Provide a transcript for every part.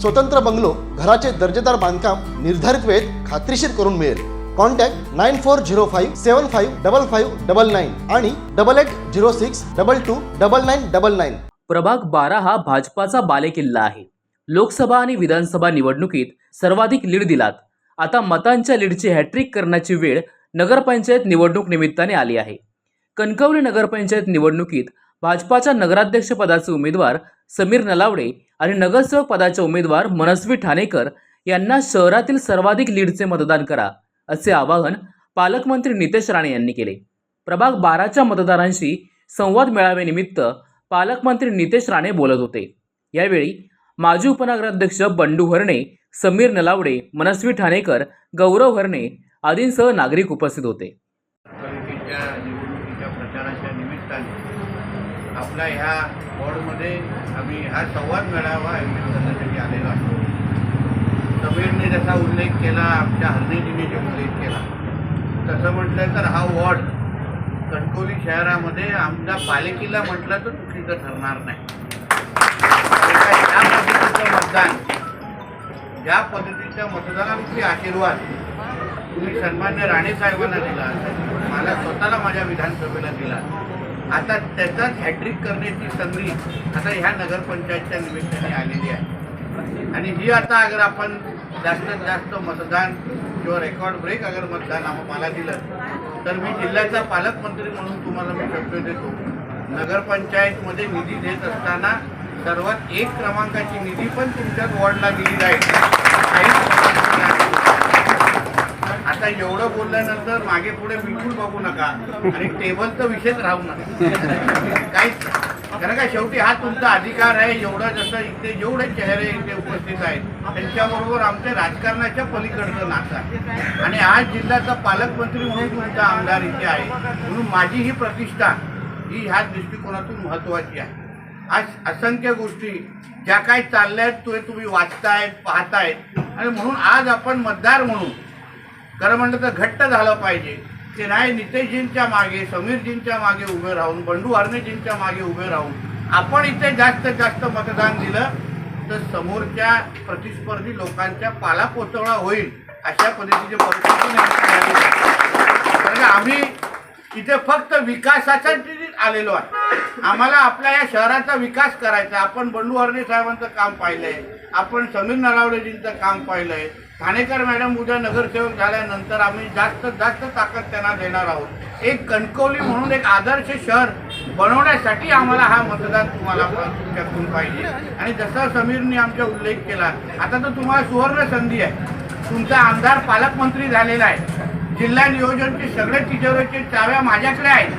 स्वतंत्र बंगलो घराचे दर्जेदार बांधकाम निर्धारित वेळेत खात्रीशीर करून मिळेल. Contact nine four zero five seven five double five double nine आणि double eight zero six double two double nine double nine. प्रभाग बारा हा भाजपाचा बालेकिल्ला आहे. लोकसभा आणि विधानसभा निवडणुकीत सर्वाधिक लीड दिलात. आता मतांच्या लीडची हॅट्रिक करण्याची वेळ नगरपंचायत निवडणूक निमित्ताने आली आहे. कणकवली नगरपंचायत निवडणुकीत भाजपाच्या नगराध्यक्षपदाचे उमेदवार समीर नलावडे आणि नगरसेवक पदाचे उमेदवार मनस्वी ठाणेकर यांना शहरातील सर्वाधिक लीडचे मतदान करा असे आवाहन पालकमंत्री नितेश राणे यांनी केले. प्रभाग बाराच्या मतदारांशी संवाद मेळाव्यानिमित्त पालकमंत्री नितेश राणे बोलत होते. यावेळी माजी उपनगराध्यक्ष बंडू हरणे समीर नलावडे मनस्वी ठाणेकर गौरव हरणे आदींसह नागरिक उपस्थित होते. आपल्या ह्या वॉर्डमध्ये आम्ही हा संवाद मेळावा आयोजित करण्यासाठी आलेलो आहोत. समीरने जसा उल्लेख केला आमच्या हरणीजीने जे उल्लेख केला तसं म्हटलं तर हा वॉर्ड कणकवली शहरामध्ये आमच्या पालिकेला म्हटलं तर चुकीचं ठरणार नाही. ज्या पद्धतीचं मतदान ज्या पद्धतीच्या मतदानाविषयी आशीर्वाद तुम्ही सन्मान्य राणे साहेबांना दिला मला स्वतःला माझ्या विधानसभेला दिला आता त्याचाच हॅट्रिक करण्याची संधी आता ह्या नगरपंचायतच्या निमित्ताने आलेली आहे. आणि ही आता अगर आपण जास्तीत जास्त मतदान किंवा रेकॉर्ड ब्रेक अगर मतदान मला दिलं तर मी जिल्ह्याचा पालकमंत्री म्हणून तुम्हाला मी शब्द देतो. नगरपंचायतमध्ये निधी देत असताना सर्वात एक क्रमांकाची निधी पण तुमच्याच वॉर्डला दिली जाईल. आता एवढं बोलल्यानंतर मागे पुढे बिलकुल बघू नका. आणि टेबलचा विषयच राहू नका. काहीच कारण का शेवटी हा तुमचा अधिकार आहे एवढं जसं इथे जेवढे चेहरे इथे उपस्थित आहेत त्यांच्याबरोबर आमच्या राजकारणाच्या पलीकडचं नातं आहे. आणि आज जिल्ह्याचा पालकमंत्री म्हणून तुमचा आमदार इथे आहे. म्हणून माझी ही प्रतिष्ठा ही ह्या दृष्टिकोनातून महत्त्वाची आहे. आज असंख्य गोष्टी ज्या काही चालल्या आहेत तुम्ही वाचतायत पाहतायत. आणि म्हणून आज आपण मतदार म्हणून खरं म्हणलं तर घट्ट झालं पाहिजे. की नाही नितेशजींच्या मागे समीरजींच्या मागे उभे राहून बंडू हरणेजींच्या मागे उभे राहून आपण इथे जास्तीत जास्त मतदान दिलं तर समोरच्या प्रतिस्पर्धी लोकांच्या पालापोचवळा होईल अशा पद्धतीची परिस्थिती कारण आम्ही इथे फक्त विकासासाठी आलेलो आहे. आम्हाला आपल्या या शहराचा विकास करायचा आपण बंडू हरणे साहेबांचं काम पाहिलंय. आपण समीर नरावडेजींचं काम पाहिलंय. ठाणेकर मॅडम उद्या नगरसेवक झाल्यानंतर आम्ही जास्त जास्त ताकद त्यांना देणार आहोत. एक कणकवली म्हणून एक आदर्श शहर बनवण्यासाठी आम्हाला हा मतदान तुम्हाला शकून पाहिजे. आणि जसं समीरने आमचा उल्लेख केला आता तर तुम्हाला सुवर्ण संधी आहे. तुमचा आमदार पालकमंत्री झालेला आहे. जिल्हा नियोजनचे सगळे तिजोरीचे चाव्या माझ्याकडे आहेत.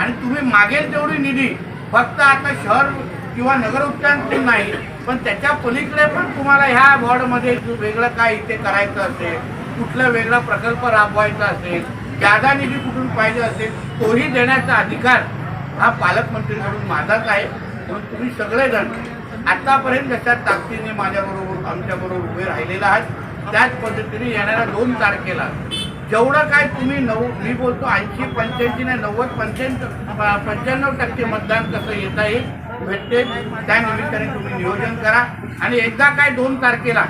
आणि तुम्ही मागेल तेवढी निधी. फक्त आता शहर किंवा नगर उच्चांतून नाही. पण त्याच्या पलीकडे पण तुम्हाला ह्या वॉर्डमध्ये वेगळं काय इथे करायचं असेल कुठला वेगळा प्रकल्प राबवायचा असेल जादा निधी कुठून पाहिजे असेल तोही देण्याचा अधिकार हा पालकमंत्रीकडून माझाच आहे. म्हणून तुम्ही सगळेजण आतापर्यंत जशा ताकदीने माझ्याबरोबर आमच्याबरोबर उभे राहिलेला आहात त्याच पद्धतीने येणाऱ्या दोन तारखेला जेवढं काय तुम्ही नऊ मी बोलतो ऐंशी पंच्याऐंशी नाही नव्वद पंच्याण्णव पंच्याण्णव टक्के मतदान कसं येता येईल भेटते त्या निमित्ताने तुम्ही नियोजन करा. आणि एकदा काय दोन तारखेला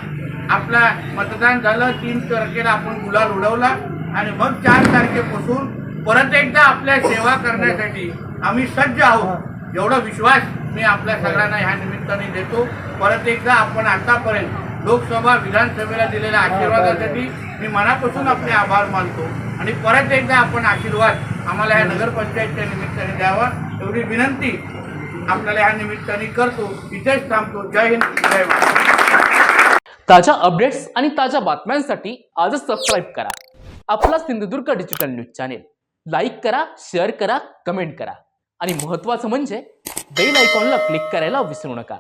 आपला मतदान झालं तीन तारखेला आपण गुलाल उडवला. आणि मग चार तारखेपासून परत एकदा आपल्या सेवा करण्यासाठी आम्ही सज्ज आहोत. एवढा विश्वास मी आपल्या सगळ्यांना ह्या निमित्ताने देतो. परत एकदा आपण आतापर्यंत लोकसभा विधानसभेला दिलेल्या आशीर्वादासाठी मी मनापासून आपले आभार मानतो. आणि परत एकदा आपण आशीर्वाद आम्हाला ह्या नगरपंचायतच्या निमित्ताने द्यावा. एवढी विनंती आपल्याला ह्या निमित्ताने करतो. इथेच थांबतो. जय हिंद. जय महाराष्ट्र. ताज्या अपडेट्स आणि ताज्या बातम्यांसाठी आजच सबस्क्राईब करा. आपला Sindhudurg digital news channel like करा शेअर करा कमेंट करा. आणि महत्त्वाचं म्हणजे बेल आयकॉनला क्लिक करायला विसरू नका.